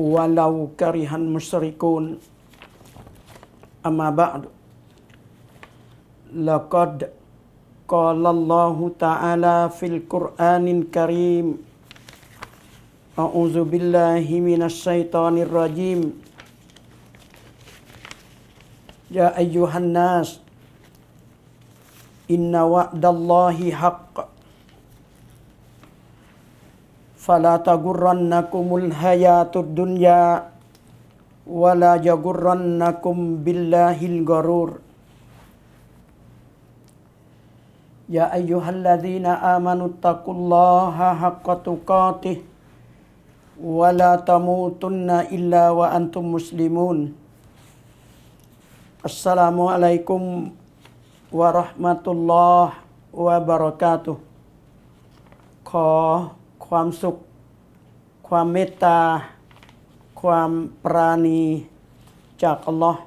walau karihan musyrikun. Amma ba'd laqad qala Allah ta'ala fil qur'anil karim. A'udzu billahi minasy syaithanir rajim. Ya ayyuhan nas. Inna wa'dallahi haqq. فلا تغرنكم الحياة الدنيا ولا يغرنكم بالله الغرور يا أيها الذين آمنوا اتقوا الله حق تقاته ولا تموتن إلا وأنتم مسلمون السلام عليكم ورحمة الله وبركاته ขอ ความสุข ความเมตตา ความปราณีจากอัลลอฮ์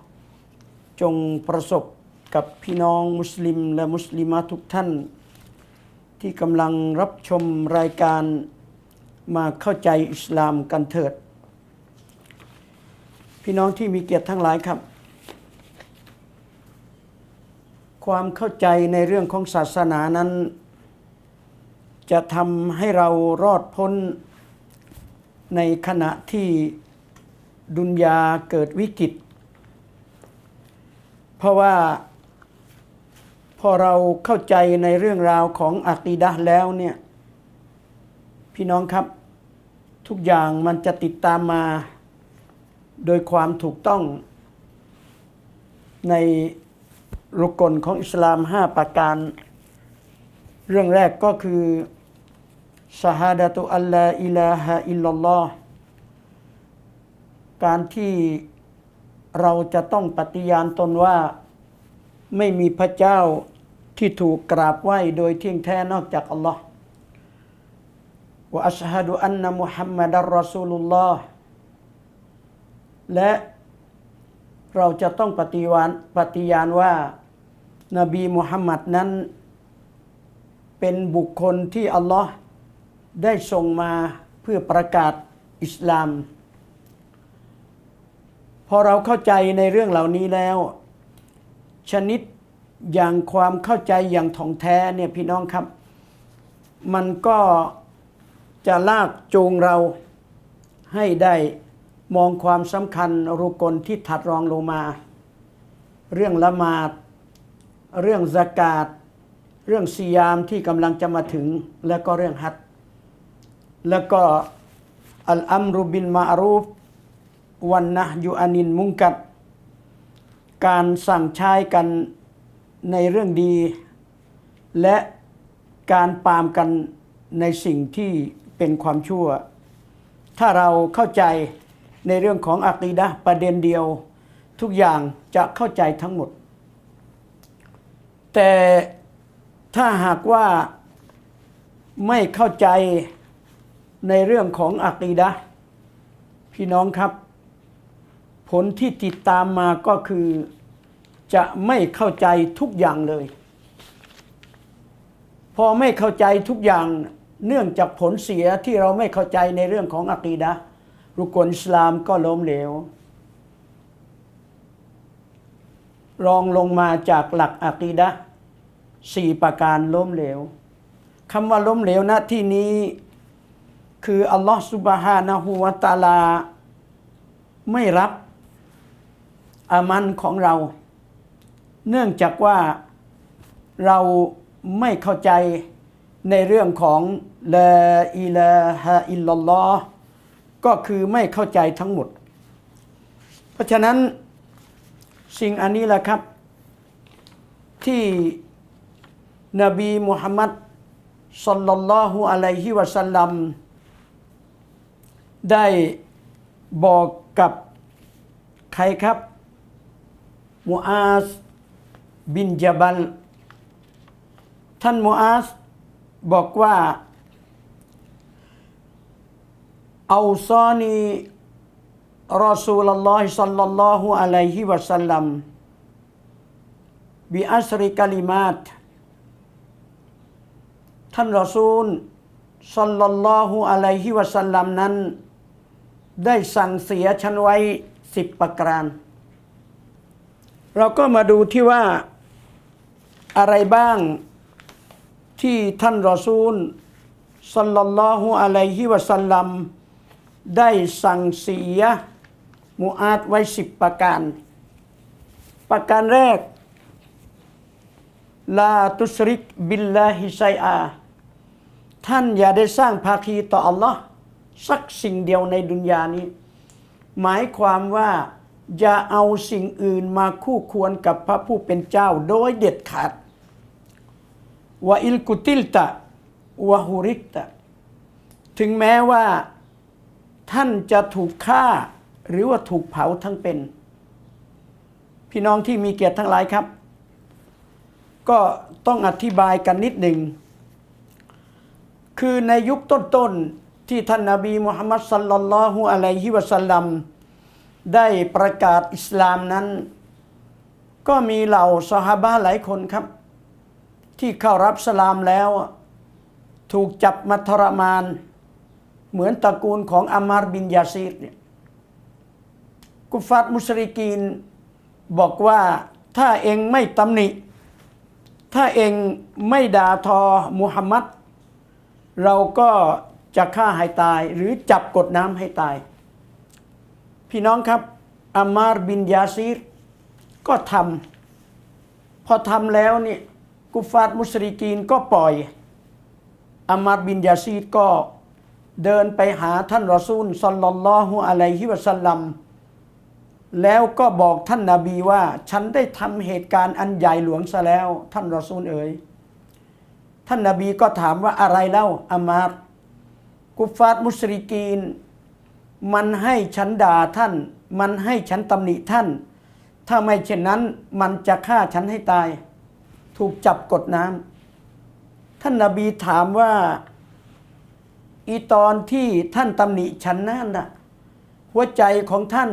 จงประสบกับพี่น้องมุสลิมและมุสลิมาทุกท่าน ที่กำลังรับชมรายการมาเข้าใจอิสลามกันเถิด พี่น้องที่มีเกียรติทั้งหลายครับ ความเข้าใจในเรื่องของศาสนานั้น จะทำให้เรารอดพ้นในขณะที่ดุนยาเกิดวิกฤต เพราะว่าพอเราเข้าใจในเรื่องราวของอักีดะแล้วเนี่ย พี่น้องครับ ทุกอย่างมันจะติดตามมา โดยความถูกต้อง ในรุกลของอิสลามห้าประการ เรื่องแรกก็คือชาฮาดะตุอัลลาอิลาฮะอิลลัลลอฮการที่เราจะต้องปฏิญาณตนว่าไม่มีพระเจ้าที่ถูกกราบไหว้โดยเที่ยงแท้นอกจากอัลลอฮ์วะอัชฮะดุอันนะมุฮัมมัดรอซูลุลลอฮ์และเราจะต้องปฏิวานปฏิญาณว่า นบีมุฮัมมัดนั้น เป็นบุคคลที่อัลลอฮ์ได้ส่งมาเพื่อประกาศอิสลาม พอเราเข้าใจในเรื่องเหล่านี้แล้ว ชนิดอย่างความเข้าใจอย่างถ่องแท้เนี่ยพี่น้องครับ มันก็จะลากจูงเราให้ได้มองความสำคัญรุกลที่ถัดรองลงมา เรื่องละหมาด เรื่องสกาด เรื่องซียามที่กำลังจะมาถึงแล้วก็เรื่องฮัดแล้วก็อัลอัมรุบินมารูฟวันนะยูอานินมุงกัด การสั่งใช้กันในเรื่องดี และการปามกันในสิ่งที่เป็นความชั่ว ถ้าเราเข้าใจในเรื่องของอักีดะประเด็นเดียว ทุกอย่างจะเข้าใจทั้งหมด แต่ ถ้าหากว่าไม่เข้าใจในเรื่องของอักีดะพี่น้องครับ ผลที่ติดตามมาก็คือ จะไม่เข้าใจทุกอย่างเลย พอไม่เข้าใจทุกอย่างเนื่องจากผลเสียที่เราไม่เข้าใจในเรื่องของอักีดะรุกลอิสลามก็ล้มเหลว รองลงมาจากหลักอักีดะ สี่ประการล้มเหลวคำว่าล้มเหลวณที่นี้ คืออัลลอฮ์สุบฮานะฮูวะตาลา ไม่รับอามันของเรา เนื่องจากว่าเราไม่เข้าใจในเรื่องของลาอิลาฮะอิลลัลลอฮ์ก็คือไม่เข้าใจทั้งหมด เพราะฉะนั้นสิ่งอันนี้แหละครับ ที่ นบีมุฮัมมัดสัลลัลลอฮุอะลัยฮิวะสัลลัมได้บอกกับใครครับมูอาสบินจาบัล ท่านมูอาสบอกว่าเอาซอนีรอซูลลอฮิสัลลัลลอฮุอะลัยฮิวะสัลลัมบิอัสริกลิมาต ท่านรอซูลสัลลัลลอฮุอะลัยฮิวะสัลลัมนั้น ได้สั่งเสียฉันไว้สิบประการ เราก็มาดูที่ว่าอะไรบ้างที่ท่านรอซูลสัลลัลลอฮุอะลัยฮิวะสัลลัมได้สั่งเสียมูอาดไว้สิบประการ ประการแรกลาตุสริกบิลลาฮิไซอา ท่านอย่าได้สร้างภาคีต่ออัลลอฮ์สักสิ่งเดียวในดุนยานี้ หมายความว่าอย่าเอาสิ่งอื่นมาคู่ควรกับพระผู้เป็นเจ้าโดยเด็ดขาดวะอิลกุติลตะวะฮูริกตะ ถึงแม้ว่าท่านจะถูกฆ่าหรือว่าถูกเผาทั้งเป็น พี่น้องที่มีเกียรติทั้งหลายครับ ก็ต้องอธิบายกันนิดหนึ่ง คือในยุคต้นๆที่ท่านนาบีมุฮัมมัดสัลลัลลอฮุอะลัยฮิวะสัลลัมได้ประกาศอิสลามนั้น ก็มีเหล่าสหาบะหลายคนครับ ที่เข้ารับสลามแล้ว ถูกจับมาทรมาน เหมือนตระกูลของอามารบินยาซีดเนี่ยกุฟัดมุสริกีนบอกว่าถ้าเองไม่ตำหนิ ถ้าเองไม่ด่าทอมุฮัมมัด เราก็จะฆ่าให้ตายหรือจับกดน้ำให้ตาย พี่น้องครับอามาร์บินยาซีรก็ทำพอทำแล้วเนี่ยกุฟาตมุสริกีนก็ปล่อยอามาร์บินยาซีรก็เดินไปหาท่านรอซูลสัลลัลลอฮุอะลัยฮิวะสัลลัมแล้วก็บอกท่านนาบีว่า ฉันได้ทำเหตุการณ์อันใหญ่หลวงซะแล้ว ท่านรอซูลเอ๋ย ท่านนาบีก็ถามว่าอะไรเล่าอามาร์กุฟาตมุสริกีน มันให้ฉันด่าท่าน มันให้ฉันตำหนิท่าน ถ้าไม่เช่นนั้นมันจะฆ่าฉันให้ตาย ถูกจับกดน้ำท่านนาบีถามว่าอีตอนที่ท่านตำหนิฉันนั่นน่ะหัวใจของท่าน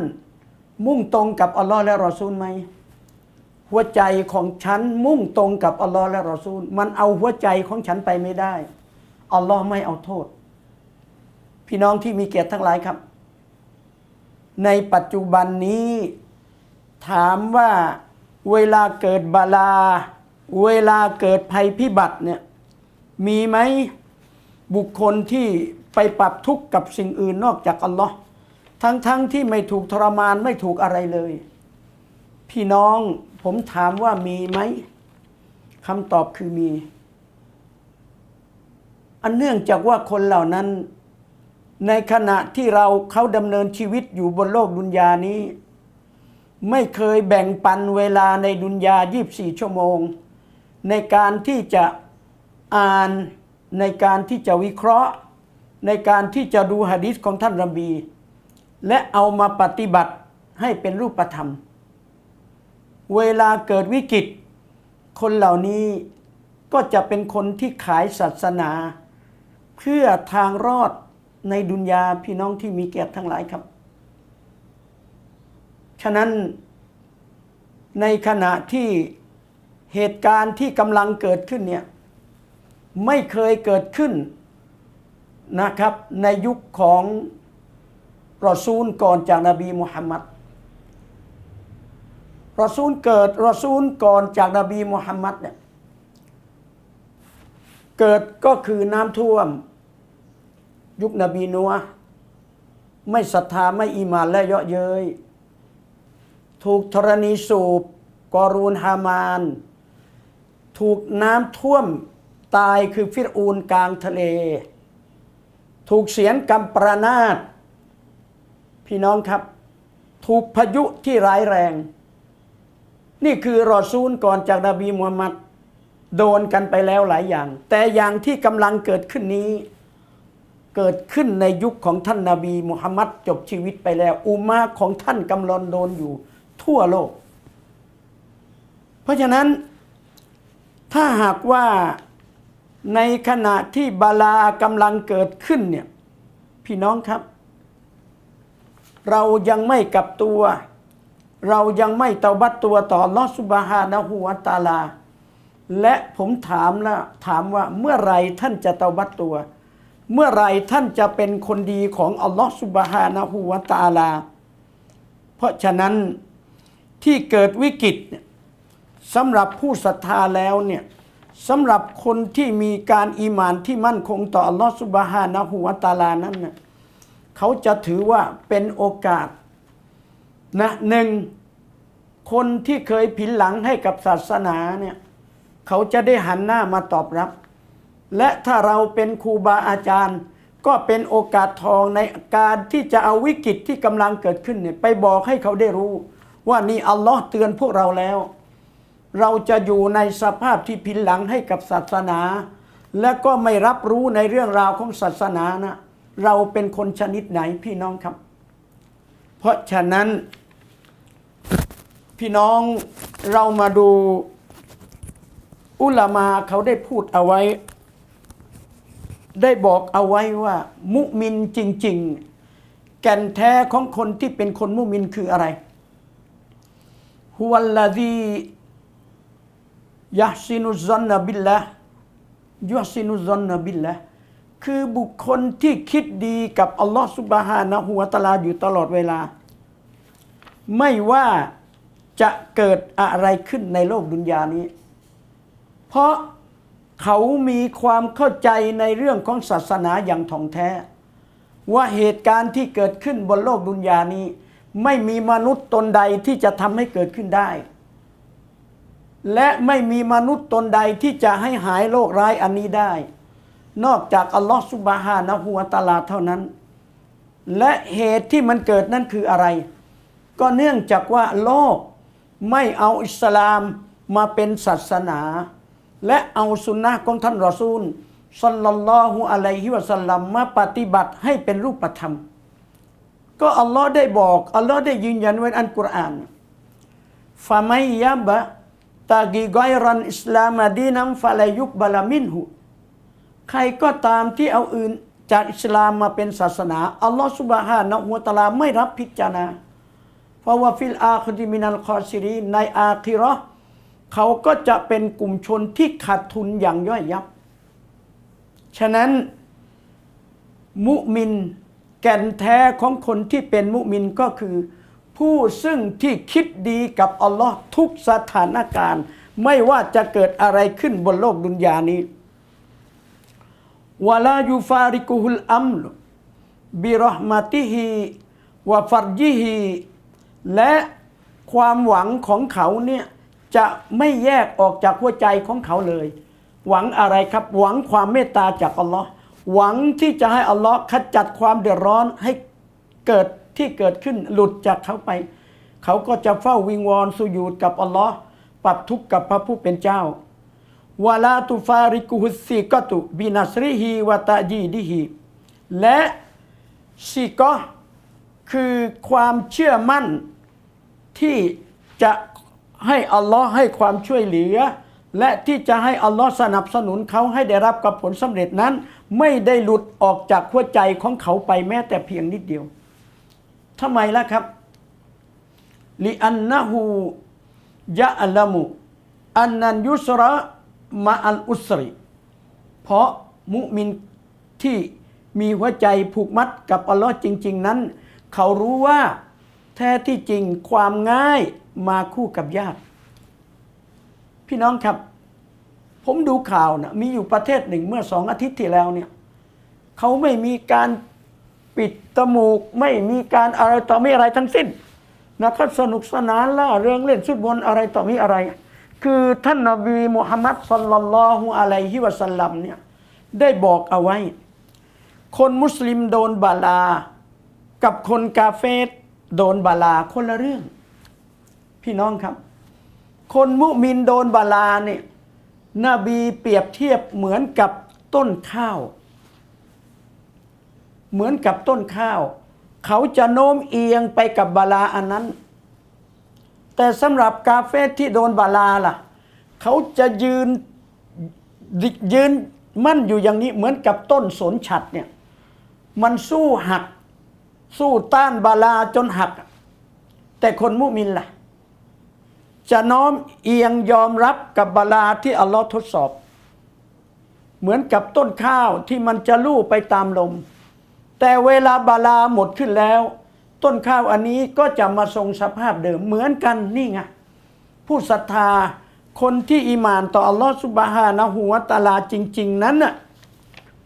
มุ่งตรงกับอัลลอฮ์และรอซูลไหม หัวใจของฉันมุ่งตรงกับอัลลอฮ์และรอซูล มันเอาหัวใจของฉันไปไม่ได้ อัลลอฮ์ไม่เอาโทษ พี่น้องที่มีเกียรติทั้งหลายครับ ในปัจจุบันนี้ถามว่าเวลาเกิดบาลา เวลาเกิดภัยพิบัติเนี่ยมีไหมบุคคลที่ไปปรับทุกข์กับสิ่งอื่นนอกจากอัลลอฮ์ทั้งๆทที่ไม่ถูกทรมานไม่ถูกอะไรเลย พี่น้อง ผมถามว่ามีไหมคำตอบคือมี อันเนื่องจากว่าคนเหล่านั้น ในขณะที่เราเขาดำเนินชีวิตอยู่บนโลกดุนยานี้ ไม่เคยแบ่งปันเวลาในดุนยา 24 ชั่วโมง ในการที่จะอ่านในการที่จะวิเคราะห์ ในการที่จะดูหะดีษของท่านรบี และเอามาปฏิบัติให้เป็นรูปธรรม เวลาเกิดวิกฤต คนเหล่านี้ก็จะเป็นคนที่ขายศาสนา เพื่อทางรอดในดุนยาพี่น้องที่มีเกียรติทั้งหลายครับ ฉะนั้นในขณะที่เหตุการณ์ที่กำลังเกิดขึ้นเนี่ยไม่เคยเกิดขึ้นนะครับในยุคของรอซูลก่อนจากนบีมุฮัมมัด รอซูลเกิดรอซูลก่อนจากนบีมุฮัมมัดเนี่ยเกิดก็คือน้ำท่วม ยุคนบีนัวไม่ศรัทธาไม่อีมานและเยาะเย้ยถูกธรณีสูบกอรูนฮามาน ถูกน้ำท่วมตายคือฟิรอูนกลางทะเล ถูกเสียนกำประนาตพี่น้องครับ ถูกพายุที่ร้ายแรง นี่คือรอซูลก่อนจากนบีมุฮัมมัดโดนกันไปแล้วหลายอย่าง แต่อย่างที่กำลังเกิดขึ้นนี้ เกิดขึ้นในยุคของท่านนาบีมุฮัมมัดจบชีวิตไปแล้ว อุมาของท่านกำลังโดนอยู่ทั่วโลก เพราะฉะนั้นถ้าหากว่าในขณะที่บาลากำลังเกิดขึ้นเนี่ยพี่น้องครับ เรายังไม่กลับตัว เรายังไม่เตาบัตตัวต่อลอสุบฮานะฮูวตาลา และผมถามละถามว่าเมื่อไรท่านจะเตาบัตตัว เมื่อไรท่านจะเป็นคนดีของอัลลอฮฺสุบฮานะฮูวตาลา เพราะฉะนั้นที่เกิดวิกฤตเนี่ยสำหรับผู้ศรัทธาแล้วเนี่ยสำหรับคนที่มีการอีมานที่มั่นคงต่ออัลลอฮฺสุบฮานะฮูวตาลานั้นเนี่ยเขาจะถือว่าเป็นโอกาส นะหนึ่งคนที่เคยผินหลังให้กับศาสนาเนี่ยเขาจะได้หันหน้ามาตอบรับ และถ้าเราเป็นครูบาอาจารย์ ก็เป็นโอกาสทองในการที่จะเอาวิกฤตที่กำลังเกิดขึ้นเนี่ยไปบอกให้เขาได้รู้ ว่านี่อัลลอฮ์เตือนพวกเราแล้ว เราจะอยู่ในสภาพที่พินหลังให้กับศาสนา และก็ไม่รับรู้ในเรื่องราวของศาสนานะเราเป็นคนชนิดไหนพี่น้องครับ เพราะฉะนั้น พี่น้องเรามาดูอุลามาเขาได้พูดเอาไว้ ได้บอกเอาไว้ว่า มุมินจริง ๆ แก่นแท้ของคนที่เป็นคนมุมินคืออะไรฮุวัลลาดียะซินุซอนนบิลละยะซินุซอนนบิลละคือบุคคลที่คิดดีกับอัลลอฮฺสุบฮานะฮูวะตาลาอยู่ตลอดเวลา ไม่ว่าจะเกิดอะไรขึ้นในโลกดุนยานี้ เพราะเขามีความเข้าใจในเรื่องของศาสนาอย่างท่องแท้ ว่าเหตุการณ์ที่เกิดขึ้นบนโลกดุนยานี้ ไม่มีมนุษย์ตนใดที่จะทำให้เกิดขึ้นได้ และไม่มีมนุษย์ตนใดที่จะให้หายโรคร้ายอันนี้ได้ นอกจากอัลลอฮฺสุบฮานะฮูวะตะอาลาเท่านั้น และเหตุที่มันเกิดนั่นคืออะไร ก็เนื่องจากว่าโลกไม่เอาอิสลามมาเป็นศาสนา และเอาสุนนะของท่านรอซูลสัลลัลลอฮุอะลัยฮิวะสัลลัมมาปฏิบัติให้เป็นรูปธรรม ก็อัลลอฮ์ได้บอกอัลลอฮ์ได้ยืนยันไว้ในอันกุรอานฟาไมยะบะตากีกอยรันอิสลามดีนัมฟาลายุกบาลามินหุใครก็ตามที่เอาอื่นจากอิสลามมาเป็นศาสนา อัลลอฮ์สุบฮานะฮูวะตะอาลาไม่รับพิจารณา เพราะว่าฟิลอาคติมินัลคอซิรีในอาคิราะห์เขาก็จะเป็นกลุ่มชนที่ขาดทุนอย่างย่อยยับ ฉะนั้น มุมินแก่นแท้ของคนที่เป็นมุมินก็คือ ผู้ซึ่งที่คิดดีกับอัลลอฮ์ทุกสถานการณ์ ไม่ว่าจะเกิดอะไรขึ้นบนโลกดุนยานี้วลายูฟาริกุฮุลอัมลบิรห์มาติฮิวะฟัรจิฮิ และความหวังของเขาเนี่ยจะไม่แยกออกจากหัวใจของเขาเลย หวังอะไรครับ หวังความเมตตาจากอัลลอฮ์หวังที่จะให้อัลลอฮ์ขจัดความเดือดร้อนให้เกิดที่เกิดขึ้นหลุดจากเขาไป เขาก็จะเฝ้าวิงวอนสุญูดกับอัลลอฮ์ปรับทุกข์กับพระผู้เป็นเจ้าวาลาตุฟาริกุฮุสีกตุบินัสริฮีวะตะจีดิฮีและซีกอคือความเชื่อมั่น ที่จะให้อัลลอฮ์ให้ความช่วยเหลือ และที่จะให้อัลลอฮ์สนับสนุนเขาให้ได้รับกับผลสำเร็จนั้น ไม่ได้หลุดออกจากหัวใจของเขาไปแม้แต่เพียงนิดเดียวทำไมล่ะครับลิอันนะฮูยะอัลมุอันนันยุสระมาอัลอุสริ เพราะมุมินที่มีหัวใจผูกมัดกับอัลลอฮ์จริง ๆ นั้น เขารู้ว่า แท้ที่จริงความง่ายมาคู่กับยาก พี่น้องครับ ผมดูข่าวนะมีอยู่ประเทศหนึ่งเมื่อสองอาทิตย์ที่แล้วเนี่ยเขาไม่มีการปิดจมูก ไม่มีการอะไรต่อไม่อะไรทั้งสิ้นนะครับสนุกสนานล่าเริงเล่นสุดบนอะไรต่อมีอะไร คือท่านนบีมุฮัมมัดสัลลัลลอฮุอะลัยฮิวะสัลลัมเนี่ยได้บอกเอาไว้ คนมุสลิมโดนบาลา กับคนกาเฟส โดนบาลาคนละเรื่อง พี่น้องครับ คนมุมินโดนบาลาเนี่ยนบีเปรียบเทียบเหมือนกับต้นข้าว เหมือนกับต้นข้าว เขาจะโน้มเอียงไปกับบาลาอันนั้น แต่สำหรับกาเฟสที่โดนบาลาล่ะ เขาจะยืนยืนมั่นอยู่อย่างนี้เหมือนกับต้นสนฉัดเนี่ย มันสู้หัก สู้ต้านบาลาจนหัก แต่คนมุมินล่ะ จะน้อมเอียงยอมรับกับบาลาที่อัลลอฮ์ทดสอบ เหมือนกับต้นข้าวที่มันจะลู่ไปตามลม แต่เวลาบาลาหมดขึ้นแล้ว ต้นข้าวอันนี้ก็จะมาทรงสภาพเดิมเหมือนกันนี่ไงผู้ศรัทธาคนที่อีมานต่ออัลลอฮ์สุบฮานะฮูวตาลาจริง ๆ นั้นน่ะ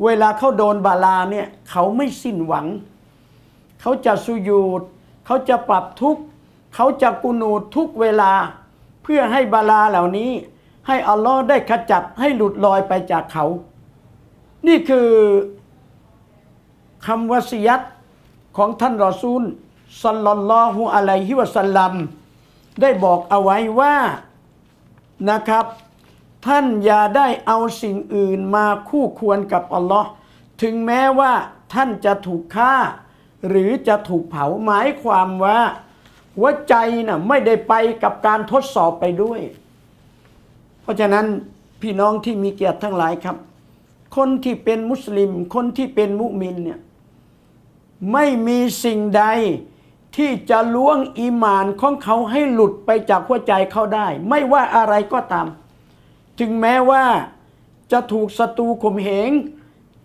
เวลาเขาโดนบาลาเนี่ยเขาไม่สิ้นหวัง เขาจะสุยูดเขาจะปรับทุกเขาจะกุนูดทุกเวลา เพื่อให้บาลาเหล่านี้ ให้อัลลอฮ์ได้ขจัดให้หลุดลอยไปจากเขา นี่คือคำวสิยัตของท่านรอซูลสัลลัลลอฮุอะลัยฮิวะสัลลัมได้บอกเอาไว้ว่านะครับ ท่านอย่าได้เอาสิ่งอื่นมาคู่ควรกับอัลลอฮ์ถึงแม้ว่าท่านจะถูกฆ่า หรือจะถูกเผาหมายความว่า หัวใจน่ะไม่ได้ไปกับการทดสอบไปด้วย เพราะฉะนั้นพี่น้องที่มีเกียรติทั้งหลายครับ คนที่เป็นมุสลิม คนที่เป็นมุมินเนี่ยไม่มีสิ่งใดที่จะล้วงอีมานของเขาให้หลุดไปจากหัวใจเขาได้ ไม่ว่าอะไรก็ตาม ถึงแม้ว่าจะถูกศัตรูข่มเหง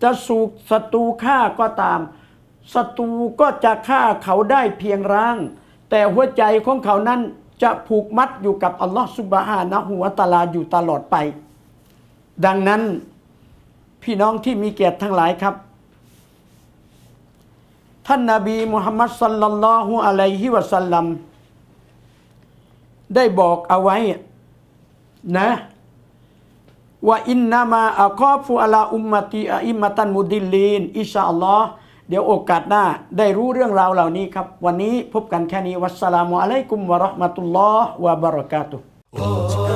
จะสูกศัตรูฆ่าก็ตาม ศัตรูก็จะฆ่าเขาได้เพียงร่าง แต่หัวใจของเขานั้นจะผูกมัดอยู่กับอัลลอฮฺสุบฮานะฮูวะตาลาอยู่ตลอดไป ดังนั้นพี่น้องที่มีเกียรติทั้งหลายครับ ท่านนาบีมุฮัมมัดสัลลัลลอฮุอะลัยฮิวะสัลลัมได้บอกเอาไว้นะว่าอินนามาอัคอฟุอะลาอุมมติอิมมตันมุดิลลีนอิชาอัลลอฮ์ เดี๋ยวโอกาสหน้าได้รู้เรื่องราวเหล่านี้ครับ วันนี้พบกันแค่นี้วัสสลามุอะลัยกุมวะเราะห์มะตุลลอฮ์วะบะเราะกาตุฮ์